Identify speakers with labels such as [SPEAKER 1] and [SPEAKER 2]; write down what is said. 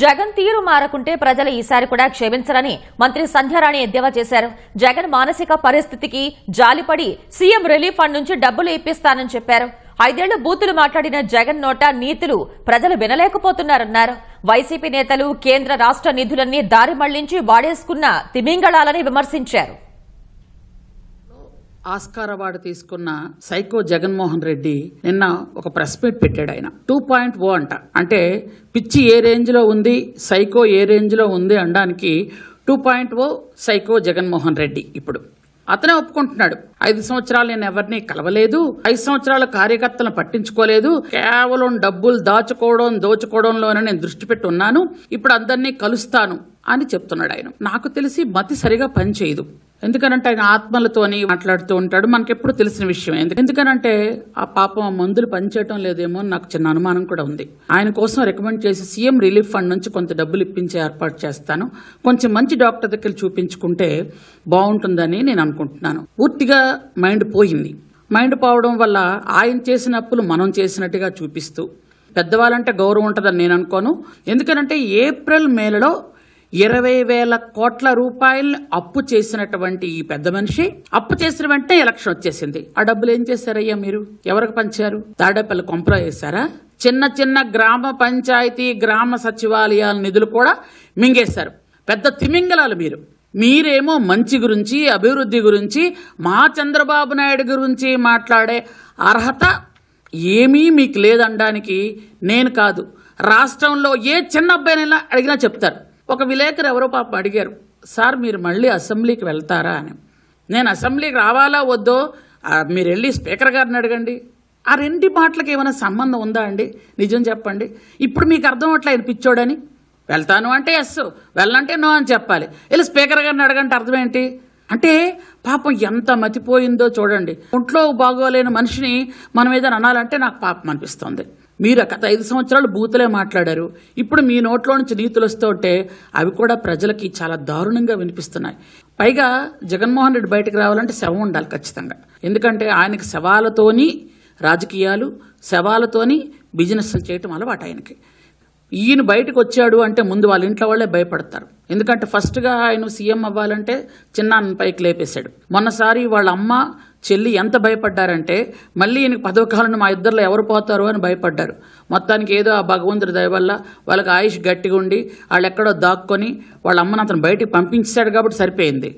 [SPEAKER 1] జగన్ తీరు మారకుంటే ప్రజలు ఈసారి కూడా క్షమించరని మంత్రి సంధ్యారాణి ఎద్దేవా చేశారు. జగన్ మానసిక పరిస్థితికి జాలిపడి సీఎం రిలీఫ్ ఫండ్ నుంచి డబ్బులు ఇప్పిస్తానని చెప్పారు. ఐదేళ్ళు బూతులు మాట్లాడిన జగన్ నోట నీతులు ప్రజలు వినలేకపోతున్నారన్నారు. వైసీపీ నేతలు కేంద్ర రాష్ట్ర నిధులన్నీ దారి మళ్ళించి వాడేసుకున్న తిమింగళాలని విమర్శించారు.
[SPEAKER 2] ఆస్కార్ అవార్డు తీసుకున్న సైకో జగన్మోహన్ రెడ్డి నిన్న ఒక ప్రెస్ మీట్ పెట్టాడు ఆయన. టూ పాయింట్ ఓ అంట. అంటే పిచ్చి ఏ రేంజ్లో ఉంది సైకో ఏ రేంజ్లో ఉంది అనడానికి two point O psycho Jaganmohan Reddy ఇప్పుడు. అతనే ఒప్పుకుంటున్నాడు. ఐదు సంవత్సరాలు నేను ఎవరిని కలవలేదు ఐదు సంవత్సరాల కార్యకర్తలను పట్టించుకోలేదు కేవలం డబ్బులు దాచుకోవడం దోచుకోవడంలోనే నేను దృష్టి పెట్టి ఉన్నాను ఇప్పుడు అందరినీ కలుస్తాను అని చెప్తున్నాడు ఆయన. నాకు తెలిసి మతి సరిగా పనిచేయదు. ఎందుకనంటే ఆయన ఆత్మలతోని మాట్లాడుతూ ఉంటాడు. మనకెప్పుడు తెలిసిన విషయం ఎందుకు- ఎందుకనంటే ఆ పాపం ఆ మందులు పనిచేయటం లేదేమో అని నాకు చిన్న అనుమానం కూడా ఉంది. ఆయన కోసం రికమెండ్ చేసి సీఎం రిలీఫ్ ఫండ్ నుంచి కొంత డబ్బులు ఇప్పించే ఏర్పాటు చేస్తాను. కొంచెం మంచి డాక్టర్ దగ్గర చూపించుకుంటే బాగుంటుందని నేను అనుకుంటున్నాను. పూర్తిగా మైండ్ పోయింది. మైండ్ పోవడం వల్ల ఆయన చేసిన అప్పులు మనం చేసినట్టుగా చూపిస్తూ పెద్దవాళ్ళంటే గౌరవం ఉంటుందని నేను అనుకోను. ఎందుకనంటే ఏప్రిల్ మేలలో ఇరవై వేల కోట్ల రూపాయలు అప్పు చేసినటువంటి ఈ పెద్ద మనిషి అప్పు చేసిన వెంటనే ఎలక్షన్ వచ్చేసింది. ఆ డబ్బులు ఏం చేశారయ్యా మీరు? ఎవరికి పంచారు? తాడేపల్లి కొంపలో వేశారా? చిన్న చిన్న గ్రామ పంచాయతీ గ్రామ సచివాలయాల నిధులు కూడా మింగేశారు. పెద్ద తిమింగలాలు మీరు. మీరేమో మంచి గురించి అభివృద్ధి గురించి మా చంద్రబాబు నాయుడు గురించి మాట్లాడే అర్హత ఏమీ మీకు లేదనడానికి నేను కాదు. రాష్ట్రంలో ఏ చిన్న అబ్బాయినైనా అడిగినా చెప్తారు. ఒక విలేకరు ఎవరో పాపం అడిగారు సార్ మీరు మళ్ళీ అసెంబ్లీకి వెళ్తారా? అని. నేను అసెంబ్లీకి రావాలా వద్దో? మీరు వెళ్ళి స్పీకర్ గారిని అడగండి. ఆ రెండు మాటలకు ఏమైనా సంబంధం ఉందా అండి? నిజం చెప్పండి. ఇప్పుడు మీకు అర్థం అవట్లే ఆయన పిచ్చోడని. వెళ్తాను అంటే ఎస్ వెళ్ళంటే నో అని చెప్పాలి. వెళ్ళి స్పీకర్ గారిని అడగంటే అర్థం ఏంటి? అంటే పాపం ఎంత మతిపోయిందో చూడండి. ఒంట్లో బాగోలేని మనిషిని మనం ఏదైనా అనాలంటే నాకు పాపం అనిపిస్తుంది. మీరు గత ఐదు సంవత్సరాలు బూతులే మాట్లాడారు. ఇప్పుడు మీ నోట్లో నుంచి నీతులు వస్తుంటే అవి కూడా ప్రజలకి చాలా దారుణంగా వినిపిస్తున్నాయి. పైగా జగన్మోహన్ రెడ్డి బయటకు రావాలంటే శవం ఉండాలి ఖచ్చితంగా. ఎందుకంటే ఆయనకి శవాలతోని రాజకీయాలు శవాలతోని బిజినెస్ చేయటం అలవాటు ఆయనకి. ఈయన బయటకు వచ్చాడు అంటే ముందు వాళ్ళ ఇంట్లో వాళ్ళే భయపడతారు. ఎందుకంటే ఫస్ట్గా ఆయన సీఎం అవ్వాలంటే చిన్నాన్న పైకి లేపేశాడు. మొన్నసారి వాళ్ళ అమ్మ చెల్లి ఎంత భయపడ్డారంటే మళ్ళీ ఈయనకి పదవ మా ఇద్దరిలో ఎవరు పోతారు అని భయపడ్డారు. మొత్తానికి ఏదో ఆ భగవంతుడి దయ వల్ల వాళ్ళకి ఆయుష్ గట్టిగా ఉండి వాళ్ళు ఎక్కడో దాక్కొని వాళ్ళ అమ్మను అతను బయటికి పంపించాడు కాబట్టి సరిపోయింది.